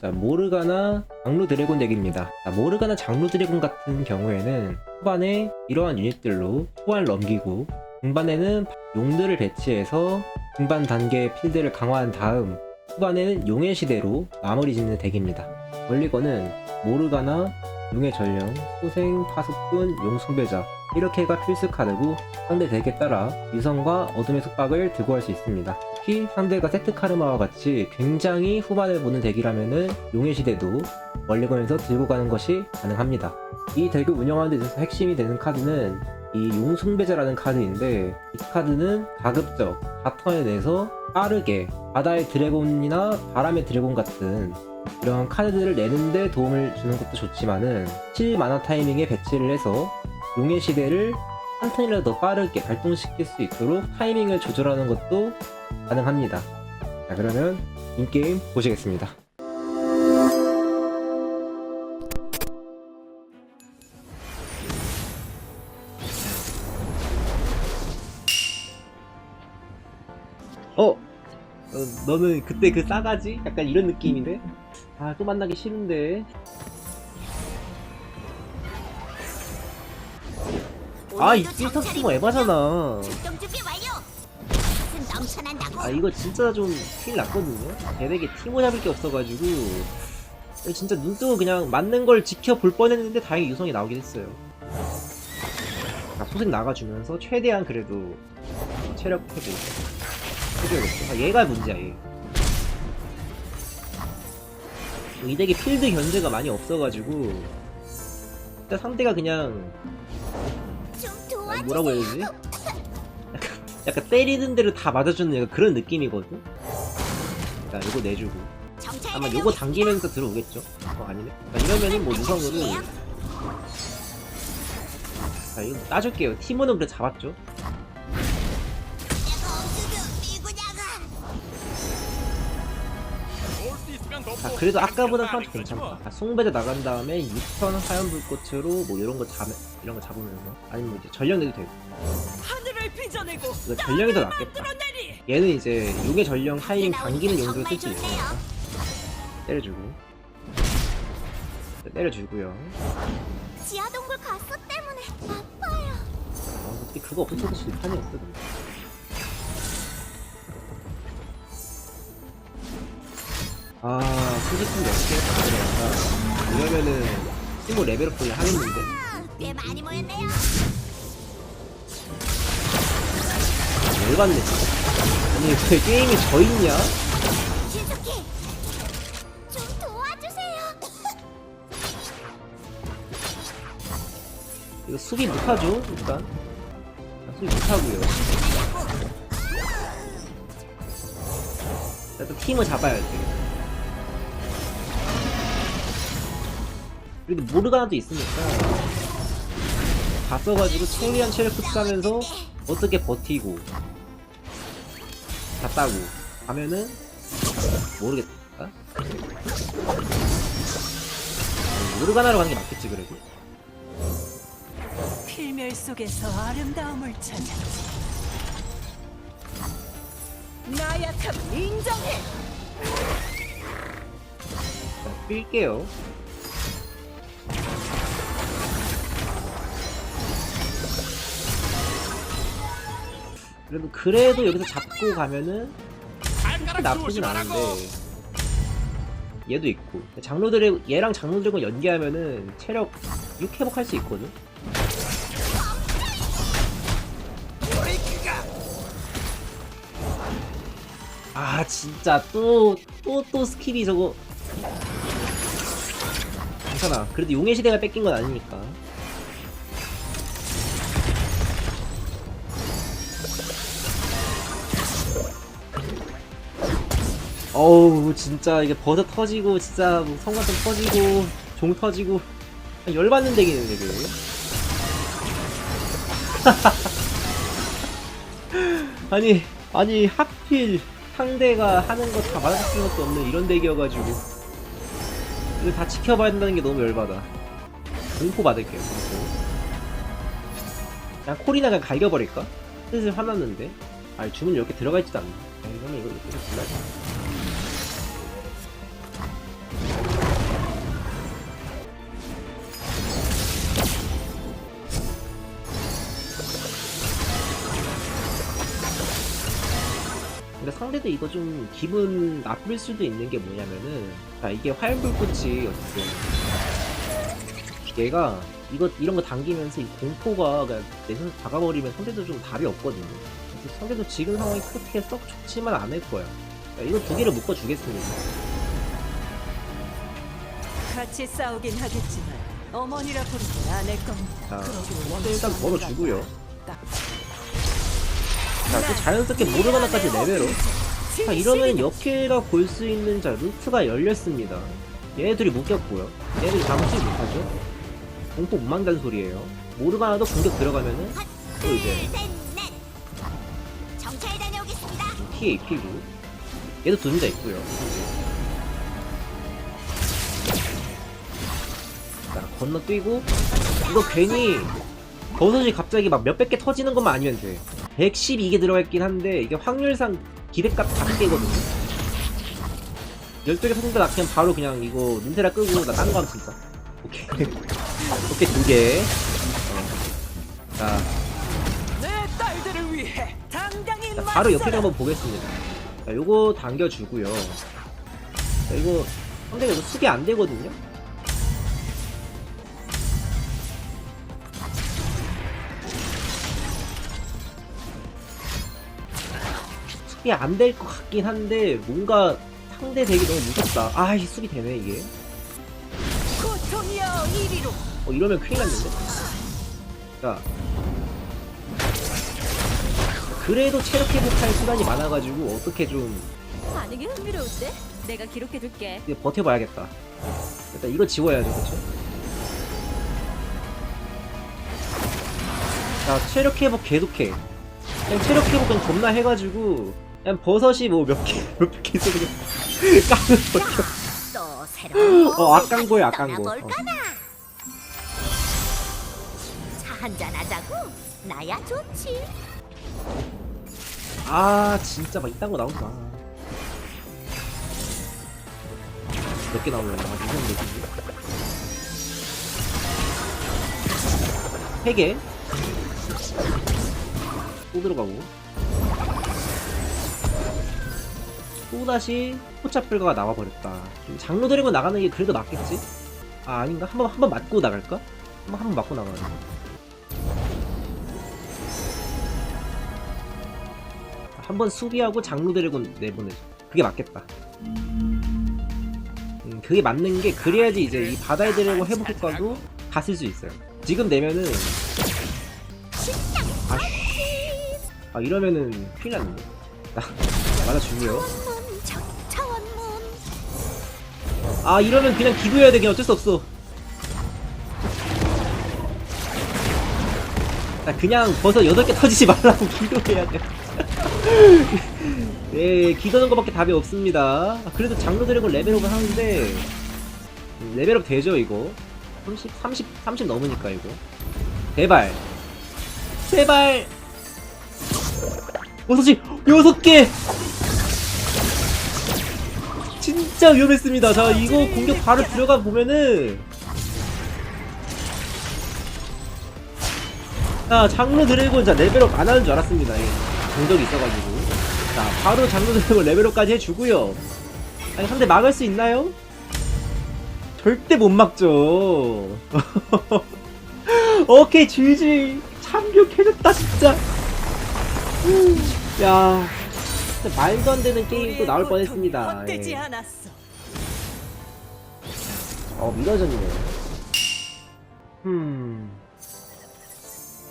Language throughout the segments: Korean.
자, 모르가나 장루 드래곤 덱입니다. 자, 모르가나 장루 드래곤 같은 경우에는 초반에 이러한 유닛들로 초반을 넘기고 중반에는 용들을 배치해서 중반 단계 필드를 강화한 다음 후반에는 용의 시대로 마무리 짓는 덱입니다. 원리건은 모르가나, 용의 전령, 소생, 파수꾼, 용숭배자 이렇게가 필수 카드고 상대 덱에 따라 유성과 어둠의 속박을 들고 할 수 있습니다. 특히 상대가 세트 카르마와 같이 굉장히 후반을 보는 덱이라면은 용의 시대도 원리건에서 들고 가는 것이 가능합니다. 이 덱을 운영하는 데 있어서 핵심이 되는 카드는 이 용숭배자라는 카드인데 이 카드는 가급적 바텀에 내서 빠르게 바다의 드래곤이나 바람의 드래곤 같은 이러한 카드들을 내는데 도움을 주는 것도 좋지만은 7만화 타이밍에 배치를 해서 용의 시대를 한 턴이라도 더 빠르게 발동시킬 수 있도록 타이밍을 조절하는 것도 가능합니다. 자 그러면 인게임 보시겠습니다. 어? 어, 너는 그때 그 싸가지? 약간 이런 느낌인데? 아, 또 만나기 싫은데. 아, 이 필터 쓰거 에바잖아. 넘쳐난다고. 아, 이거 진짜 좀 큰일 났거든요? 걔네게 티모 잡을 게 없어가지고. 진짜 눈 뜨고 그냥 맞는 걸 지켜볼 뻔 했는데 다행히 유성이 나오긴 했어요. 자, 소생 나가주면서 최대한 그래도 체력 회복 해줘야겠어. 아, 얘가 문제야, 얘. 이 덱에 필드 견제가 많이 없어가지고 일단 상대가 그냥 좀 아. 뭐라고 해야 되지? 약간, 때리는 대로 다 맞아주는 약간 그런 느낌이거든? 자, 요거 내주고. 아마. 요거 당기면서 들어오겠죠? 어, 아니네. 자, 이러면은 뭐 유성으로. 자, 이거 따줄게요. 티모는 그래 잡았죠? 자, 그래도 아까보다 상태 괜찮다. 자, 송배자 나간 다음에 6천 화염불꽃으로 뭐 이런 거 잡, 이런 거 잡으면서. 아니면 이제 전령 내도 되고. 하늘을 빚어내고 이거 전령이 더 낫겠다. 만들어내리 얘는 이제 용의 전령 타이밍 당기는 용도로 쓸 수. 좋네요. 때려주고. 자, 때려주고요. 지하동굴 가스 때문에 아파요. 아, 근데 그거 없어도 실판이었어, 근 아, 몇 개? 가져가니까. 이러면은, 티모 레벨업을 하겠는데? 아, 꽤 많이 모였네요. 열받네, 진짜. 아니, 왜 게임이 져 있냐? 신속히 좀 도와주세요. 이거 수비 못하죠, 일단. 아, 수비 못하고요 일단 팀을 잡아야 돼. 그래도 모르가나도 있으니까 다 써가지고 최대한 체력 흡수하면서 어떻게 버티고 다 따고 하면은 모르겠다. 모르가나로 가는 게 맞겠지 그래도. 필멸 속에서 아름다움을 찾아 나약함 인정해 자, 삘게요. 그래도 그래도 여기서 잡고 가면은 나쁘진 않은데 얘도 있고. 장로들의 얘랑 장로들과 연계하면은 체력 6 회복할 수 있거든. 아 진짜 또 또 또 스킵이 저거. 괜찮아. 그래도 용의 시대가 뺏긴 건 아니니까 어우 진짜 이게 버섯 터지고 진짜 뭐 성관점 터지고 종 터지고 열받는 덱이네 지금 아니 아니 하필 상대가 하는 거 다 맞아줄 것도 없는 이런 덱이어가지고. 이거 다 지켜봐야 된다는 게 너무 열받아. 공포 받을게요 공포. 그냥 콜이나 그냥 갈겨버릴까? 슬슬 화났는데? 아니 주문 이렇게 들어가 있지도 않네. 아, 이거는 이거 이렇게 불러야 상대도 이거 좀 기분 나쁠 수도 있는 게 뭐냐면은 자 이게 화염불꽃이 어쨌든 얘가 이거 이런 거 당기면서 이 공포가 그냥 내 손에 다가버리면 상대도 좀 답이 없거든요. 그래서 상대도 지금 상황이 그렇게 썩 좋지만 않을 거야. 자, 이거 두 개를 묶어 주겠습니다. 같이 싸우긴 하겠지만 어머니라 부르지 않을 겁니다. 자, 먼저 일단 걸어 주고요. 않는다고. 딱 자, 또 자연스럽게 모르가나까지 레벨업. 자, 이러면 역해가 볼 수 있는 자 루트가 열렸습니다. 얘네들이 묶였고요. 얘네들이 잡지 못하죠. 공포 못 만다는 소리예요. 모르가나도 공격 들어가면은 또 이제 피해 입히고 얘도 두는자 있고요. 자 건너뛰고 이거 괜히 버섯이 갑자기 막 몇백 개 터지는 것만 아니면 돼. 112개 들어가 있긴 한데 이게 확률상 기대값 5개거든요. 12개 터진다 낙하면 바로 그냥 이거 닌테라 끄고 나 딴 거 하면 진짜. 오케이. 오케이 두 개. 어. 자 자, 바로 옆에. 한번 보겠습니다. 자, 요거 당겨주고요. 자, 이거 상대가 이거 수비 안 되거든요. 수비 안될 것 같긴 한데 뭔가 상대 되기 너무 무섭다. 아, 이 수비 되네 이게. 어 이러면 큰일 났는데. 자. 그래도 체력 회복할 시간이 많아가지고 어떻게 좀 반응이 흥미로운데? 내가 기록해둘게. 이제 버텨봐야겠다. 일단 이거 지워야죠, 그쵸? 자, 체력 회복 계속해. 그냥 체력 회복 그냥 겁나 해가지고, 그냥 버섯이 뭐 몇 개, 몇 개 있어, 그냥. 까면 버텨. 또 새로운 어, 악강고야, 악강고. 떠나볼까나 차 한잔 하자고 나야 좋지 아, 진짜 막 이딴 거 마. 몇개 나오려나? 아, 이건 몇이지? 세 개. 또 들어가고. 또 다시 포차풀가가 나와버렸다. 좀 장로 드래곤 나가는 게 그래도 낫겠지? 아, 아닌가? 한 번, 한 번 맞고 나갈까? 한 번, 한번 맞고 나가야 한번 수비하고 장로 드래곤 내보내자. 그게 맞겠다. 음, 그게 맞는 게 그래야지 이제 이 바다의 드래곤 회복 효과도 갔을 수 있어요. 지금 내면은 아, 쉬. 아 이러면은 큰일 났는데. 나 맞아주고요. 아 이러면 그냥 기도해야 돼. 그냥 어쩔 수 없어. 나 그냥 벌써 8개 터지지 말라고 기도해야 돼. 네, 기도는 것밖에 답이 없습니다. 아, 그래도 장로 드래곤 레벨업을 하는데 음, 레벨업 되죠 이거? 30, 30, 30 넘으니까 이거. 제발. 제발. 버섯이 6개 진짜 위험했습니다. 자, 이거 공격 바로 들어가 보면은 자, 장로 드래곤 자 레벨업 안 하는 줄 알았습니다. 예. 공격이 있어가지고 자, 바로 장로 드래곤 레벨업까지 해주고요. 아니, 한대 막을 수 있나요? 절대 못 막죠. 오케이, GG 참교해줬다 진짜. 야, 말도 안 되는 게임 또 우리의 나올 뻔했습니다. 헛되지 예. 않았어. 어, 미러전이네. 음.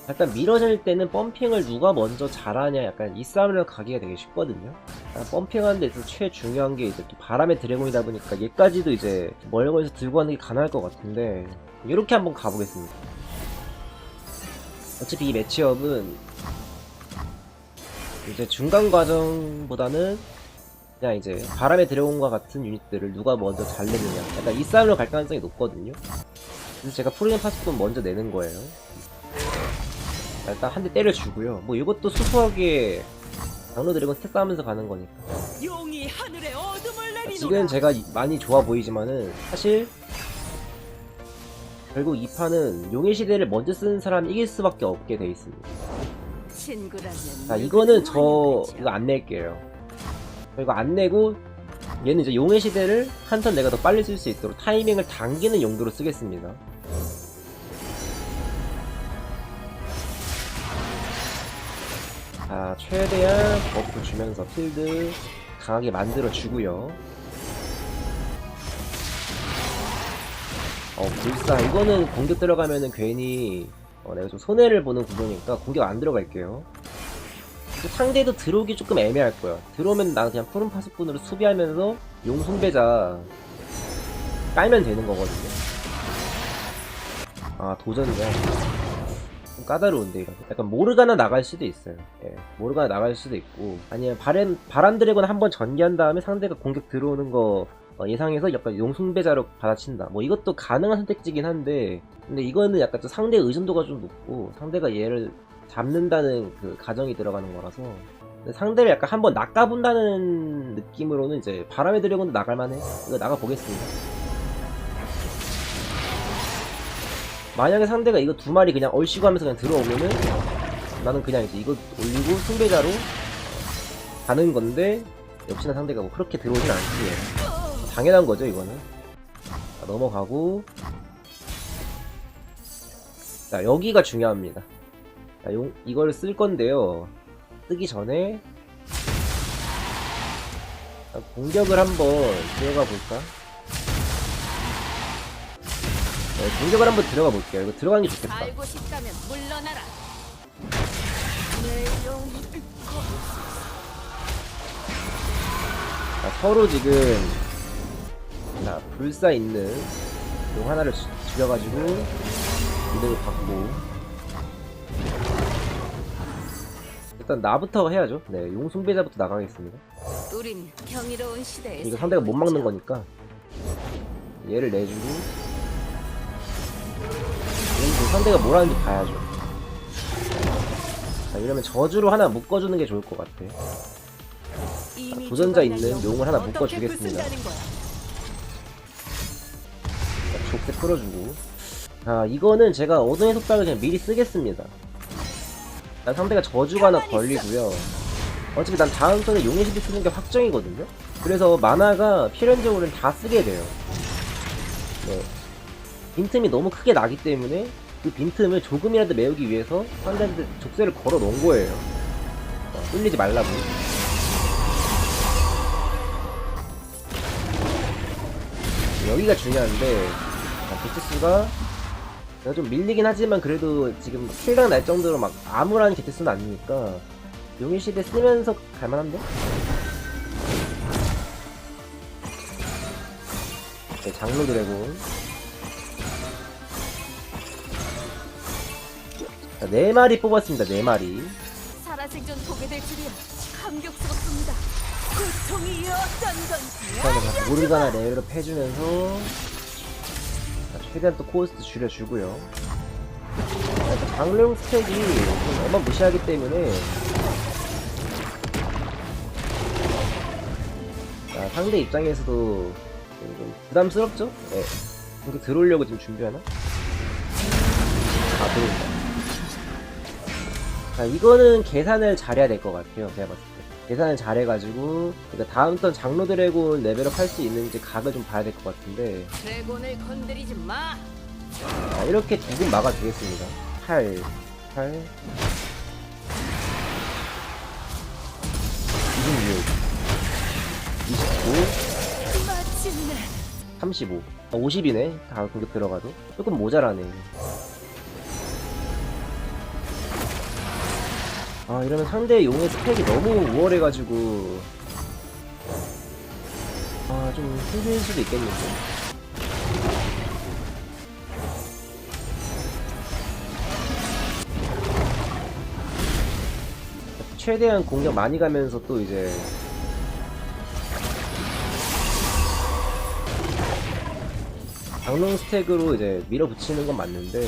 일단 미러질 때는 펌핑을 누가 먼저 잘하냐 약간 이 싸움을 가기가 되게 쉽거든요. 펌핑하는 데 있어서 최 중요한 게 이제 또 바람의 드래곤이다 보니까 얘까지도 이제 멀거에서 들고 가는 게 가능할 것 같은데 이렇게 한번 가보겠습니다. 어차피 이 매치업은 이제 중간 과정보다는 그냥 이제 바람의 드래곤과 같은 유닛들을 누가 먼저 잘 내느냐. 약간 이 싸움으로 갈 가능성이 높거든요. 그래서 제가 프로그램 파스폰 먼저 내는 거예요. 자, 일단 한 대 때려주고요. 뭐 이것도 소소하게 장로 드래곤 스택 쌓으면서 가는 거니까. 지금 제가 이- 많이 좋아 보이지만은 사실 결국 이 판은 용의 시대를 먼저 쓰는 사람이 이길 수밖에 없게 돼 있습니다 친구라면 자 이거는 저 이거 안 낼게요 이거 안 내고 얘는 이제 용의 시대를 한 턴 내가 더 빨리 쓸 수 있도록 타이밍을 당기는 용도로 쓰겠습니다. 자, 최대한 버프 주면서 필드 강하게 만들어 주고요. 어, 불사. 이거는 공격 들어가면은 괜히 어, 내가 좀 손해를 보는 구조니까 공격 안 들어갈게요. 상대도 들어오기 조금 애매할 거야. 들어오면 나는 그냥 푸른 파수꾼으로 수비하면서 용숭배자 깔면 되는 거거든요. 아, 도전이야. 좀 까다로운데, 이거. 약간 모르가나 나갈 수도 있어요. 예, 모르가나 나갈 수도 있고. 아니면 바람, 바람 드래곤 한번 전개한 다음에 상대가 공격 들어오는 거 어, 예상해서 약간 용숭배자로 받아친다. 뭐 이것도 가능한 선택지긴 한데, 근데 이거는 약간 좀 상대 의존도가 좀 높고, 상대가 얘를 잡는다는 그 가정이 들어가는 거라서, 상대를 약간 한번 낚아본다는 느낌으로는 이제 바람의 드래곤도 나갈만해. 이거 나가보겠습니다. 만약에 상대가 이거 두 마리 그냥 얼씨구 하면서 그냥 들어오면은, 나는 그냥 이제 이거 올리고 승배자로 가는 건데, 역시나 상대가 뭐 그렇게 들어오진 않지. 당연한 거죠 이거는. 자, 넘어가고. 자 여기가 중요합니다. 자, 용, 이걸 쓸 건데요. 쓰기 전에 자, 공격을 한번 들어가 볼까? 네, 공격을 한번 들어가 볼게요. 이거 들어가는 게 좋겠다. 알고 싶다면 물러나라. 자, 서로 지금 자, 불사 있는 용 하나를 주- 죽여가지고 이득을 받고. 일단 나부터 해야죠. 네 용 숭배자부터 나가겠습니다. 우린 경이로운 시대에 이거 상대가 못 막는. 거니까. 얘를 내주고. 얘는 상대가 뭘 하는지 봐야죠. 자 이러면 저주로 하나 묶어주는 게 좋을 것 같아. 이미 도전자 있는 용을 하나 묶어주겠습니다. 족쇄 풀어주고. 자 이거는 제가 어둠의 속박을 그냥 미리 쓰겠습니다. 난 상대가 저주가 하나 걸리고요. 어차피 난 다음 턴에 용의 시비 쓰는 게 확정이거든요. 그래서 만화가 필연적으로는 다 쓰게 돼요. 네. 빈틈이 너무 크게 나기 때문에 그 빈틈을 조금이라도 메우기 위해서 상대한테 족쇄를 걸어 놓은 거예요. 어, 뚫리지 말라고. 여기가 중요한데 자, 개체수가 내가 좀 밀리긴 하지만 그래도 지금 킬당 날 정도로 막 아무런 개체수는 아니니까 용의 시대 쓰면서 갈만한데? 네, 장로 드래곤 자, 네 마리 뽑았습니다 네 마리 살아생전 보게 될 줄이야. 감격스럽습니다. 고통이 어떤 건지 모르가나 레벨업 해주면서 자, 최대한 또 코스트 줄여주고요. 자, 장르용 스택이 좀 어마무시하기 때문에 자, 상대 입장에서도 좀, 좀 부담스럽죠? 네. 공격 들어오려고 지금 준비하나? 아, 들어온다. 자, 이거는 계산을 잘해야 될 것 같아요. 제가 봤을 때. 계산을 잘해가지고, 그러니까 다음 턴 장로 드래곤 레벨업 할 수 있는지 각을 좀 봐야 될 것 같은데, 드래곤을 건드리지 마. 자, 이렇게 두분 막아주겠습니다. 8, 8, 26, 29, 마침내 35. 아, 50이네. 다 공격 들어가도. 조금 모자라네. 아, 이러면 상대 용의 스펙이 너무 우월해가지고. 아, 좀 힘들 수도 있겠는데. 최대한 공격 많이 가면서 또 이제 장롱 스택으로 이제 밀어붙이는 건 맞는데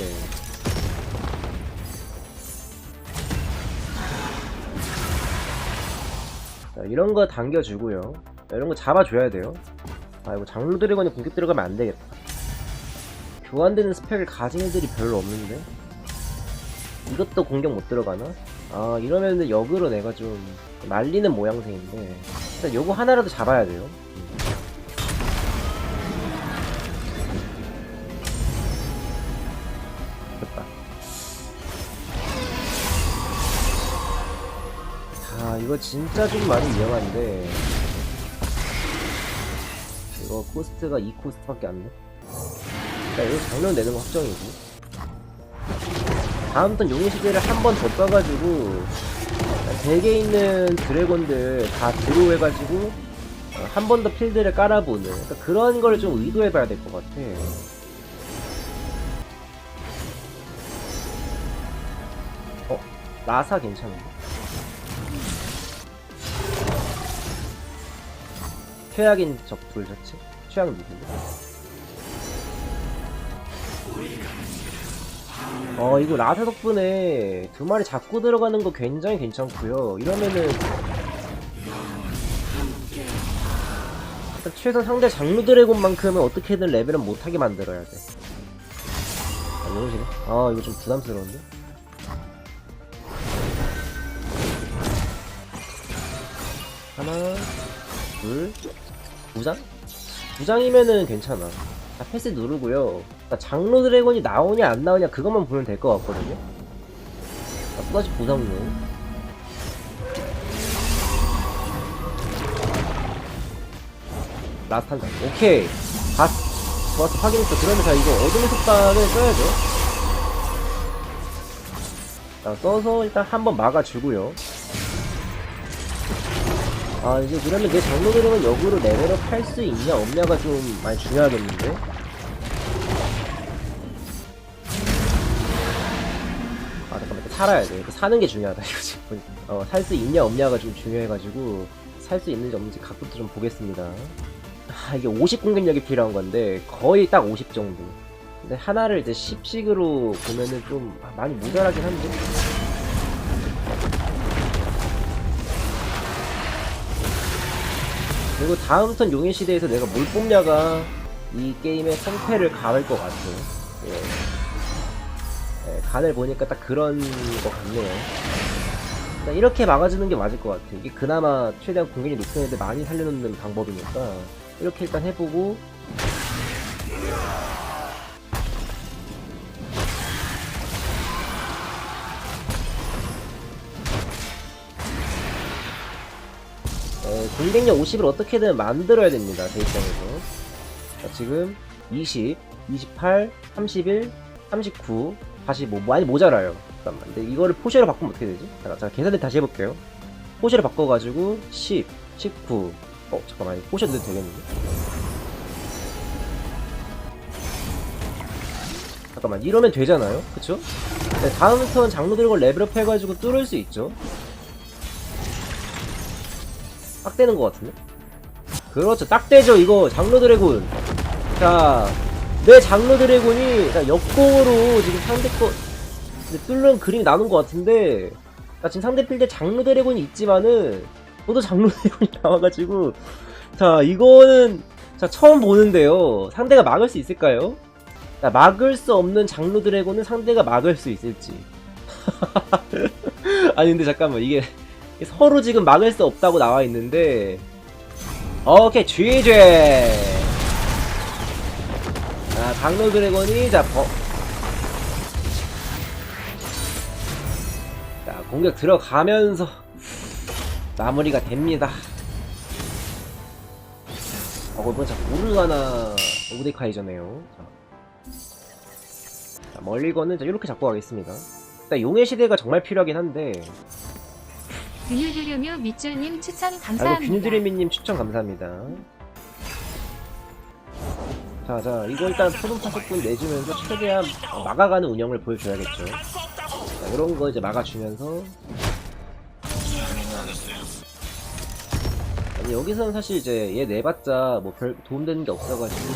자, 이런 거 당겨주고요. 자, 이런 거 잡아줘야 돼요. 아 이거 장로 드래곤이 공격 들어가면 안 되겠다. 교환되는 스펙을 가진 애들이 별로 없는데? 이것도 공격 못 들어가나? 아 이러면은 역으로 내가 좀 말리는 모양새인데. 일단 요거 하나라도 잡아야 돼요. 진짜 좀 많이 위험한데. 이거 코스트가 2코스트밖에 안 돼. 자, 이거 장면 내는 거 확정이고. 다음 턴 용의 시대를 한 번 더 떠가지고, 대게 있는 드래곤들 다 드로우해가지고, 어, 한번 더 필드를 깔아보는. 그러니까 그런 걸 좀 의도해봐야 될 것 같아. 어, 라사 괜찮은데? 최악인 적불 자체? 최악 누구인데? 어 이거 라사 덕분에 두 마리 잡고 들어가는 거 굉장히 괜찮고요 이러면은 일단 최소 상대 장루 드래곤만큼은 어떻게든 레벨은 못하게 만들어야 돼 아, 싫어 아 이거 좀 부담스러운데? 하나 둘 두 장? 두 장이면은 괜찮아. 자, 패스 누르고요. 자, 장로 드래곤이 나오냐 안 나오냐 그것만 보면 될 것 같거든요. 자, 또다시 보상로. 라스트 한 장. 오케이. 다 좋았어. 확인했어. 그러면 자, 이거 어둠의 속박을 써야죠. 자, 써서 일단 한번 막아주고요. 아 이제 그러면 내 장로들은 역으로 레벨업 할 수 있냐 없냐가 좀 많이 중요하겠는데? 아 잠깐만 이거 살아야 돼. 이거 사는 게 중요하다 이거지 어살 수 있냐 없냐가 좀 중요해가지고 살 수 있는지 없는지 각부터 좀 보겠습니다. 아 이게 50 공격력이 필요한 건데 거의 딱 50 정도. 근데 하나를 이제 10씩으로 보면은 좀 많이 모자라긴 한데 그리고 다음 턴 용의 시대에서 내가 뭘 뽑냐가 이 게임의 성패를 가를 것 같아요. 예. 예, 간을 보니까 딱 그런 것 같네요. 일단 이렇게 막아주는 게 맞을 것 같아요. 이게 그나마 최대한 공격이 높은 애들 많이 살려놓는 방법이니까 이렇게 일단 해보고 공격력 50을 어떻게든 만들어야 됩니다. 제 입장에서. 자, 지금 20, 28, 31, 39, 45 많이 모자라요. 잠깐만. 근데 이거를 포시로 바꾸면 어떻게 되지? 자, 자 계산을 다시 해볼게요. 포시로 바꿔가지고 10, 19. 어 잠깐만 넣어도 되겠는데? 잠깐만 이러면 되잖아요, 그쵸? 네, 다음 턴 장로 들고 레벨업 해가지고 뚫을 수 있죠. 딱 되는 것 같은데? 그렇죠. 딱 되죠 이거. 장로 드래곤. 자내 장로 드래곤이 자, 역공으로 지금 상대 거 뚫는 그림이 나눈 것 같은데 자 지금 상대 필드에 장로 드래곤이 있지만은 저도 장로 드래곤이 나와가지고 자 이거는 자 처음 보는데요. 상대가 막을 수 있을까요? 자 막을 수 없는 장로 드래곤은 상대가 막을 수 있을지. 아니 근데 잠깐만 이게 서로 지금 막을 수 없다고 나와 있는데. 오케이 GG 아 강로 드래곤이 자 버... 자 공격 들어가면서 마무리가 됩니다. 어 이번 자 모르가나 오데카이저네요. 자. 자 멀리건은 자 이렇게 잡고 가겠습니다. 일단 용의 시대가 정말 필요하긴 한데 균유드려며 밑줄님 추천 아이고 감사합니다. 균유드리미님 추천 감사합니다. 자, 자, 이거 일단 푸른 파석분 내주면서 최대한 막아가는 운영을 보여줘야겠죠. 자, 이런 거 이제 막아주면서. 아니, 여기서는 사실 이제 얘 내봤자 뭐 별 도움되는 게 없어가지고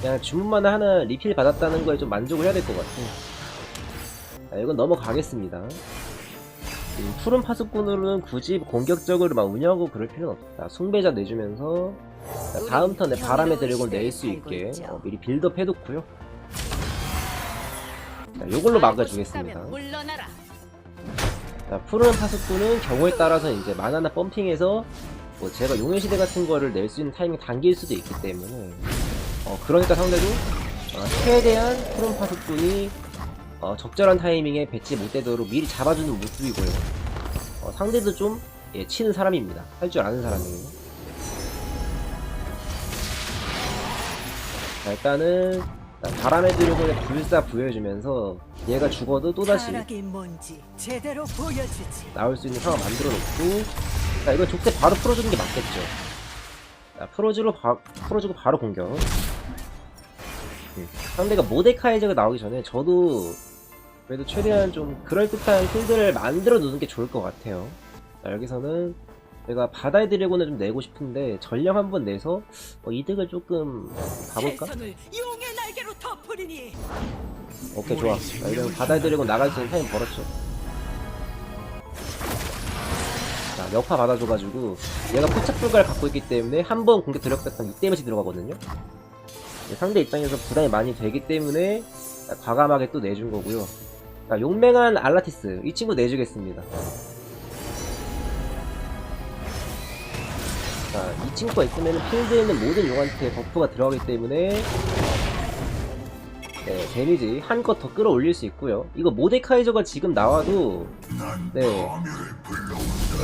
그냥 주문만 하나 리필 받았다는 거에 좀 만족을 해야 될 것 같아. 자, 이건 넘어가겠습니다. 음, 푸른 파수꾼으로는 굳이 공격적으로 막 운영하고 그럴 필요는 없다. 숭배자 내주면서 자, 다음 턴에 바람의 드래곤 낼 수 있게 어, 미리 빌드업 해놓고요. 자, 요걸로 막아주겠습니다. 자, 푸른 파수꾼은 경우에 따라서 이제 만화나 펌핑해서 뭐 제가 용의 시대 같은 거를 낼 수 있는 타이밍 당길 수도 있기 때문에 어 그러니까 상대도 어, 최대한 푸른 파수꾼이 어, 적절한 타이밍에 배치 못 되도록 미리 잡아주는 모습이고요. 어, 상대도 좀 예, 치는 사람입니다. 할 줄 아는 사람이에요. 자, 일단은 바람의 드래곤에 불사 부여해주면서 얘가 죽어도 또다시. 나올 수 있는 상황 만들어 놓고 자 이거 족쇄 바로 풀어주는 게 맞겠죠 자 풀어주고, 바, 풀어주고 바로 공격 음, 상대가 모데카이저가 나오기 전에 저도 그래도 최대한 좀 그럴듯한 필드를 만들어 놓는 게 좋을 것 같아요. 자 여기서는 제가 바다의 드래곤을 좀 내고 싶은데 전령 한 번 내서 어, 이득을 조금 가볼까? 오케이 좋아. 자, 이러면 바다의 드래곤 나갈 수 있는 타임 벌었죠. 자 역파 받아줘가지고 얘가 포착 불가를 갖고 있기 때문에 한 번 공격 들어갔다 이 데미지 들어가거든요. 네, 상대 입장에서 부담이 많이 되기 때문에 자, 과감하게 또 내준 거고요 자 용맹한 알라티스 이 친구 내주겠습니다 자, 이 친구가 있으면 필드에 있는 모든 용한테 버프가 들어가기 때문에 네, 데미지 한껏 더 끌어올릴 수 있고요. 이거 모데카이저가 지금 나와도 네,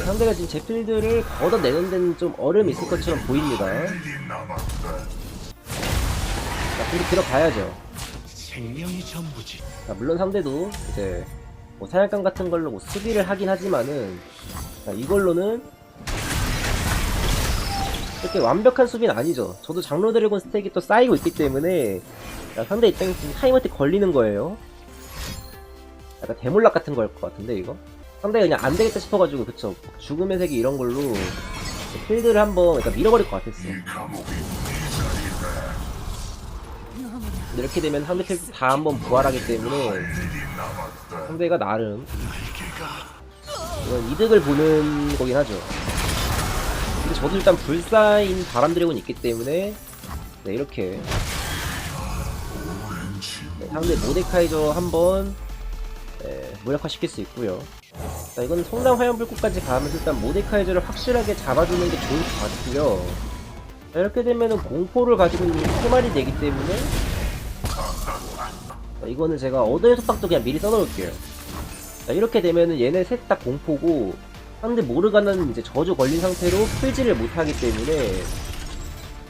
상대가 지금 제 필드를 걷어내는 데는 좀 어려움이 있을 것처럼 보입니다. 자, 근데 들어가야죠. 생명이 전부지. 자, 물론 상대도 이제 뭐 사냥감 같은 걸로 뭐 수비를 하긴 하지만은 자, 이걸로는 이렇게 완벽한 수비는 아니죠. 저도 장로 드래곤 스택이 또 쌓이고 있기 때문에 자, 상대 입장에서 지금 타이머트 걸리는 거예요. 약간 대물락 같은 걸것 같은데 이거? 상대가 그냥 안 되겠다 싶어가지고 그쵸 죽음의 세계 이런 걸로 필드를 한번 일단 밀어버릴 것 같았어. 이렇게 되면 상대 필드 다 한번 부활하기 때문에 상대가 나름 이건 이득을 보는 거긴 하죠. 근데 저도 일단 불사인 바람 드래곤이 있기 때문에 네, 이렇게 네, 상대 모데카이저 한번 네, 무력화시킬 수 있고요. 자, 이건 성남 화염불꽃까지 가면서 일단 모데카이저를 확실하게 잡아주는 게 좋을 것 같고요. 자, 이렇게 되면은 공포를 가지고 있는 소말이 되기 때문에 자, 이거는 제가 어드의 속박도 그냥 미리 써놓을게요. 자, 이렇게 되면은 얘네 셋 다 공포고 상대 모르가는 이제 저주 걸린 상태로 풀지를 못하기 때문에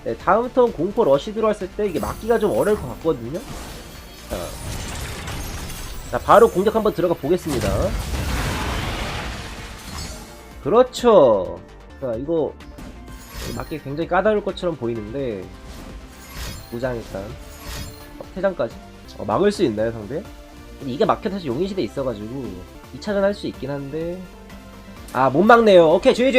네, 다음 턴 공포 러시 들어왔을 때 이게 막기가 좀 어려울 것 같거든요. 자, 자 바로 공격 한번 들어가 보겠습니다. 그렇죠. 자 이거 막기 굉장히 까다로울 것처럼 보이는데 무장 일단 어, 퇴장까지 어, 막을 수 있나요 상대? 근데 이게 막혀 사실 용의 시대 있어가지고 2차전 할 수 있긴 한데. 아 못 막네요. 오케이 GG